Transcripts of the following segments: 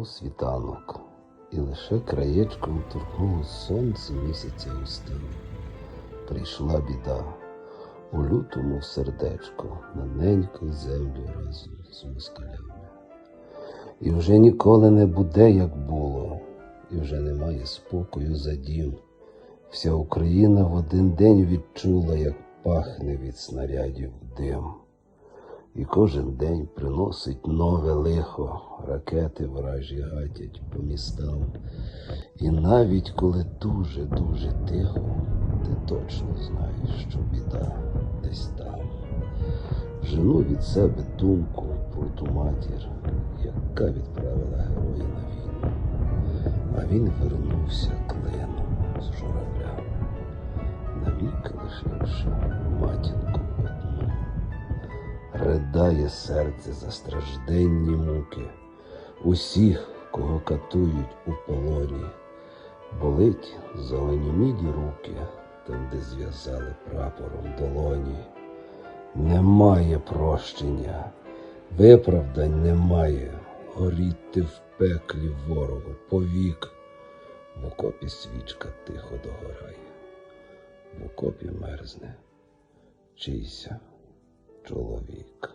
Зійшов світанок, і лише краєчком торкнулось сонце місяця устів. Прийшла біда, у лютому сердечко, на неньку землю разом з москалями. І вже ніколи не буде, як було, і вже немає спокою за дім. Вся Україна в один день відчула, як пахне від снарядів дим. І кожен день приносить нове лихо, ракети вражі гатять по містам. І навіть коли дуже-дуже тихо, ти точно знаєш, що біда десь там. Жену від себе думку про ту матір, яка відправила героя на війну. А він вернувся клином з журавля, навіки лишивши матінку. Ридає серце за стражденні муки усіх, кого катують у полоні. Болить зеленоміді руки, там, де зв'язали прапором долоні. Немає прощення, виправдань немає, горіти в пеклі ворогу повік. В окопі свічка тихо догорає, в окопі мерзне чийся чоловік.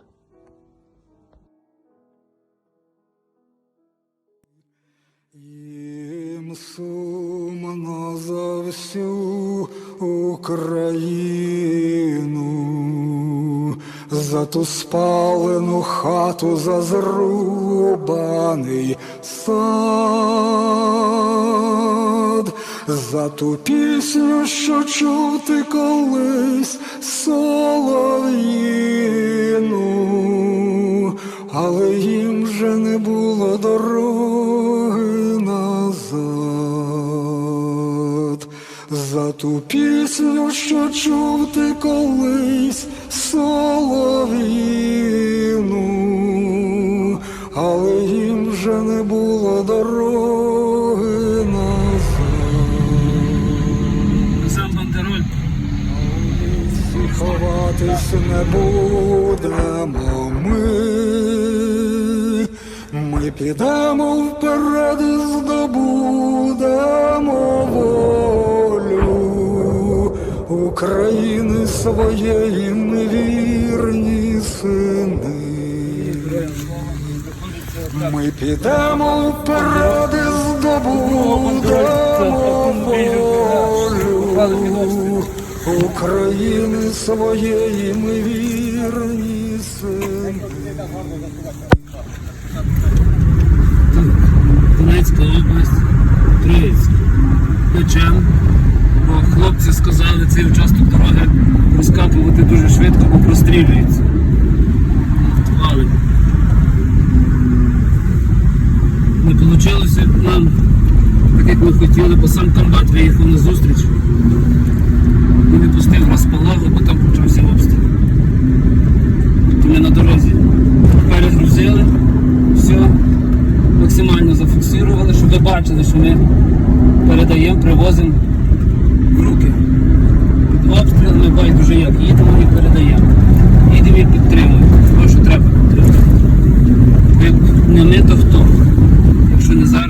Їм сумно за всю Україну, за ту спалену хату, за зрубаний сад, за ту пісню, що чути колись солов'їну, але їм вже не було дороги назад. За ту пісню, що чув ти колись солов'їну, ховатись не будемо ми. Ми підемо вперед і здобудемо волю України своєї ми вірні сини. Ми підемо вперед і здобудемо волю України своєї ми вірні сини. Донецька область, Троїцьк. Печем. Бо хлопці сказали цей участок дороги розкапувати дуже швидко, бо прострілюється. Але не вийшло нам так, як ми хотіли, бо сам комбат виїхав на зустріч і не пустив розпалагу, бо там почався обстріл. То ми на дорозі перегрузили, все, максимально зафіксували, щоб ви бачили, що ми передаємо, привозимо в руки. Під обстрілами байдуже як. Їдемо і передаємо. Їдемо і підтримуємо. Тому що треба підтримувати. Як не ми, то хто? Якщо не зараз,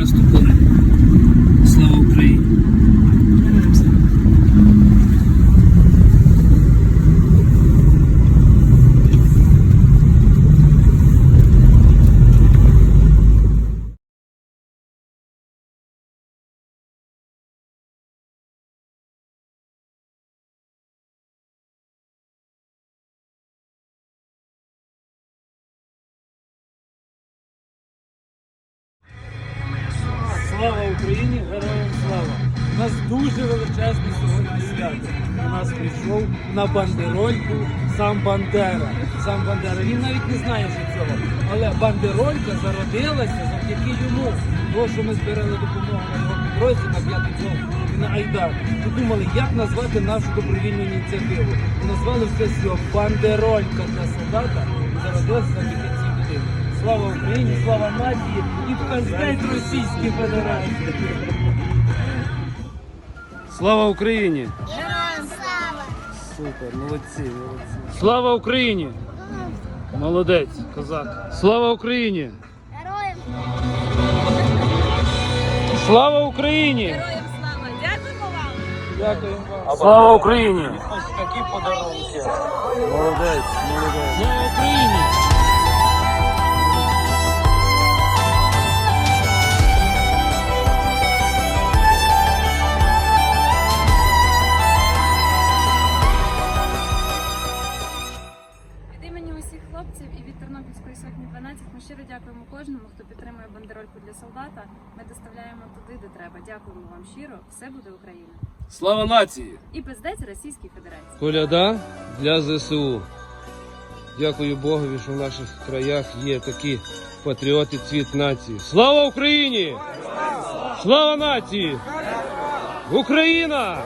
свято. У нас прийшов на бандерольку сам Бандера. Сам Бандера. Він навіть не знає що цього. Але бандеролька зародилася завдяки йому. Тому що ми збирали допомогу на його підрозділ на п'ятий зон і на Айдар. Подумали, як назвати нашу добровільну ініціативу. І назвали все його бандеролька для солдата. Зародилася завдяки цій людині. Слава Україні, слава нації і пиздець Російській Федерації. Слава Україні! Героям слава! Супер, молодці, молодці. Слава Україні! Молодець, козак. Слава Україні! Героям слава! Україні! Героям слава! Дякуємо вам! Дякую вам. Слава Україні! Такі подарунки. Молодець, молодець. Слава Україні! Туди, де треба. Дякуємо вам щиро. Все буде Україна. Слава нації! І пиздець Російській Федерації. Коляда для ЗСУ. Дякую Богові, що в наших краях є такі патріоти цвіт нації. Слава Україні! Слава нації! Україна!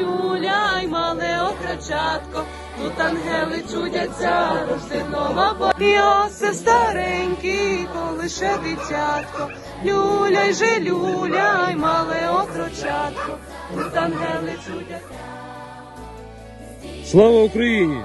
Гуляй, мале окрачатко, тут ангели чудяться, рожденова бо. Я все старенький, коли ще дитятко. Люляй же, люляй, мале окрочатко, тут ангели чудяться. Слава Україні!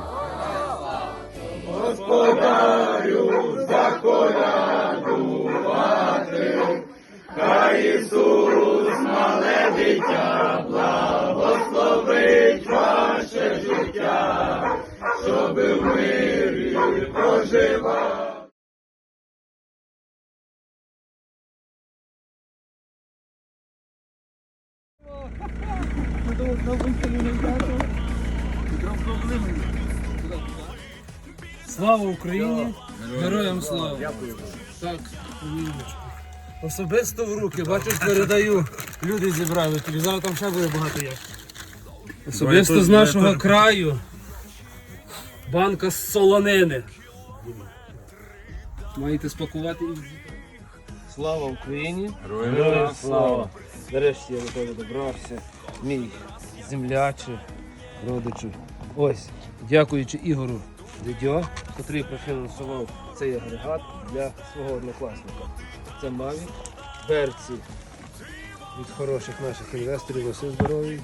Слава Україні! Героям слава! Так, Особисто в руки, бачиш, передаю. Люди зібрали тобі. Зараз там ще буде багато як. Особисто з нашого краю. Банка з солонини. Маєте спакувати і. Слава Україні! Героям слава! Нарешті я до тебе добрався. Мій земляче, родичу. Ось, дякуючи Ігору Дідьо, котрий профінансував цей агрегат для свого однокласника. Це Маві, берці від хороших наших інвесторів, Василь здоровий.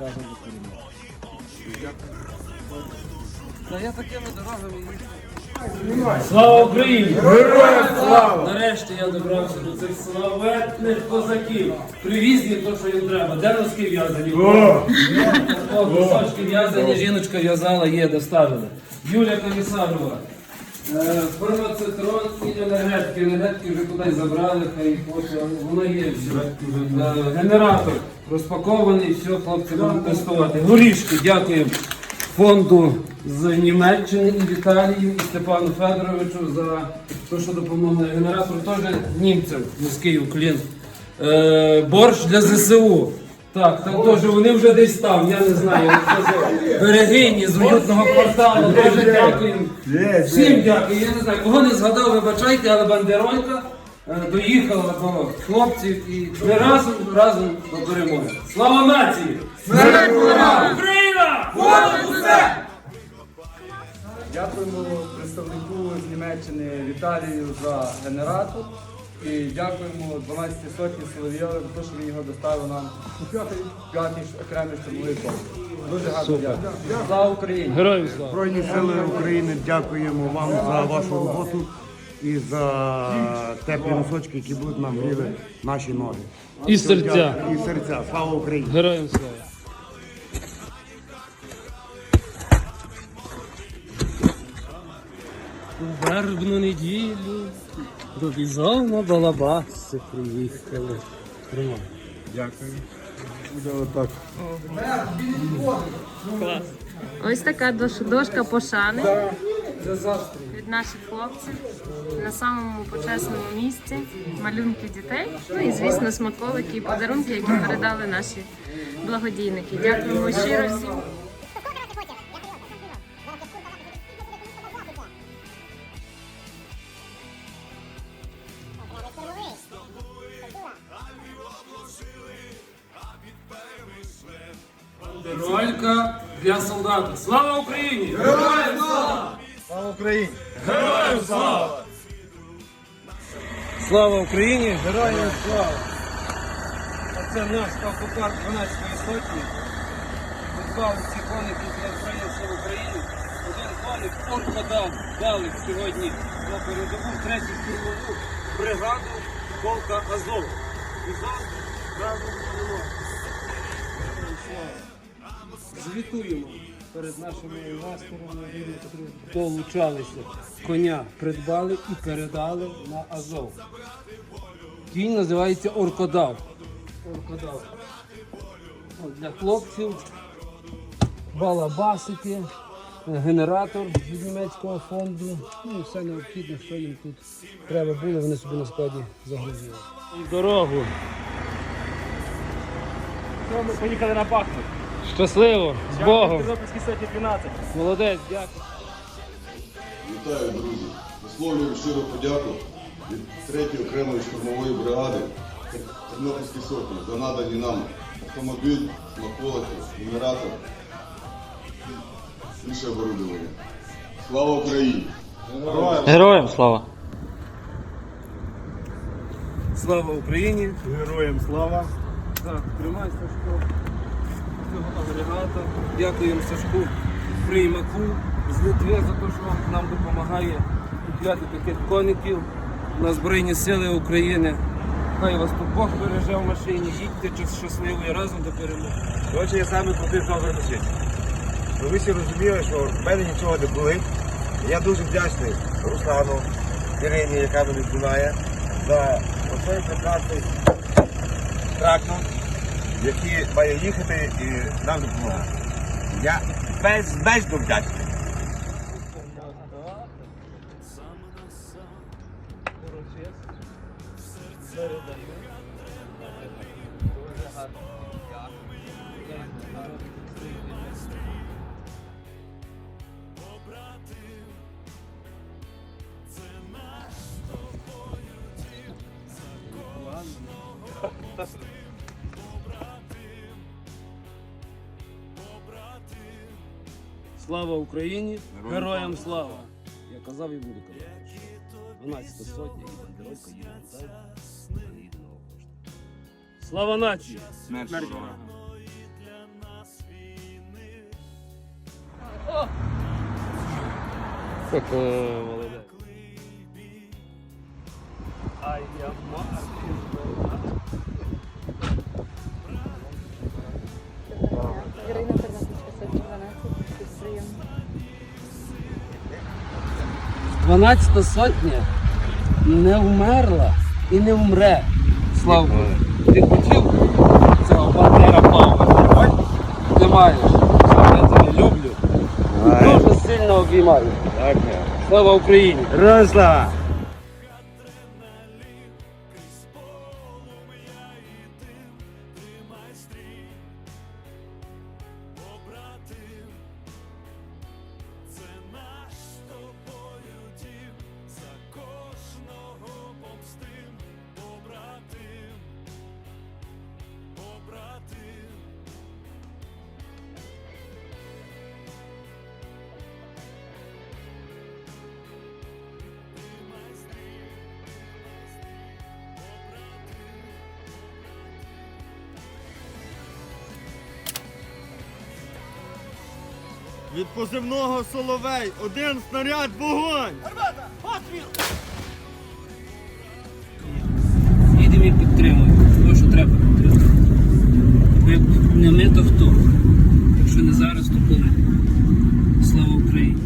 Разом до. Та я такими дорогами. Слава Україні! Героям слава! Нарешті я добрався до цих славетних козаків. Привіз їм то, що їм треба. Де носки в'язані? О, кусочки в'язані, жіночка в'язала, є, доставили. Юлія Комісарова. Е, Фармацитрон і енергетики. Енергетики вже кудись забрали, хай хоче. Воно є все. Е, Генератор розпакований, все, хлопці будуть тестувати. Горішки, дякуємо фонду з Німеччини і Віталію і Степану Федоровичу за те, що допомогли. Генератор теж німцям, низький уклін. Е, борщ для ЗСУ. Так, там теж вони вже десь там, я не знаю. Берегині з уютного кварталу. Теж дякуємо. Всім дякую. Я не знаю, кого не згадав, вибачайте, але бандеролька е, доїхала до хлопців і ми разом разом до перемоги. Слава нації! Смерть ворогам! Понад усе! Дякуємо представнику з Німеччини Віталію за генератор. І дякуємо 12 сотні Соловйові за те, що він його доставив нам у п'ятий, п'ятий окремий штурмовий полк. Дуже гарно дякую. Слава Україні! Героям слава! Збройні сили України дякуємо вам за вашу роботу і за теплі носочки, які будуть нам гріли наші ноги. І серця. І серця. Слава Україні! Героям слава! Вербну неділю до бізона балабаси приїхали. Тримай. Ось така дош- дошка пошани від наших хлопців на самому почесному місці. Малюнки дітей. Ну і звісно, смаколики і подарунки, які передали наші благодійники. Дякуємо щиро всім. Слава Україні! Героям слава! Слава Україні! Героям слава! Слава Україні! Героям слава! А це наш автопарк 12-ї сотні. Два ці коники для Збройних сил України. Один коник оркодав дали сьогодні на передову третю штурмову бригаду полка Азов. І завжди разом. Звітуємо перед нашими інвесторами, долучалися. Коня придбали і передали на Азов. Кінь називається Оркодав. Оркодав. От для хлопців балабасики, генератор від німецького фонду. Ну і все необхідне, що їм тут треба було, вони собі на складі загрузили. І дорогу. Ми поїхали на Бахмут. Щасливо! З Богом! Сотні 12. Молодець, дякую. Вітаю, друзі! Висловлюю щиру подяку від 3-ї окремої штурмової бригади Тернопільської сотні за надані нам автомобіль, смаколики, генератор і інше оборудовання. Слава Україні! Героям слава! Слава Україні! Героям слава! Так, тримай Сашко. Цього агрегата. Дякуємо Сашку Приймаку з Литви за те, що нам допомагає купляти таких коників на Збройні Сили України. Хай вас тут Бог береже в машині, їдьте щасливо і разом до перемоги. Коротше, я саме за гроші. Ну, ви всі розуміли, що в мене нічого не болить. Я дуже вдячний Руслану, Ірині, яка мене знає, за оцей прекрасний трактор, який має їхати і нам допомагати. Я безмежно вдячний. Слава Україні! Героям слава! Я казав і буду казати. 12 сотня і бандеровка їде. Слава нації! Смерть ворога! Молодець. Ай, я Ірина 12, сотня не вмерла і не вмре. Славко, ти хотів цього Бандера Павла? Ти маєш. Я тебе люблю. Дуже сильно обіймаю. Слава Україні! Слава! Від позивного Соловей один снаряд вогонь! Їдемо і підтримуємо. Тому що треба підтримувати. Бо як не ми, то хто? Якщо не зараз, то коли? Слава Україні!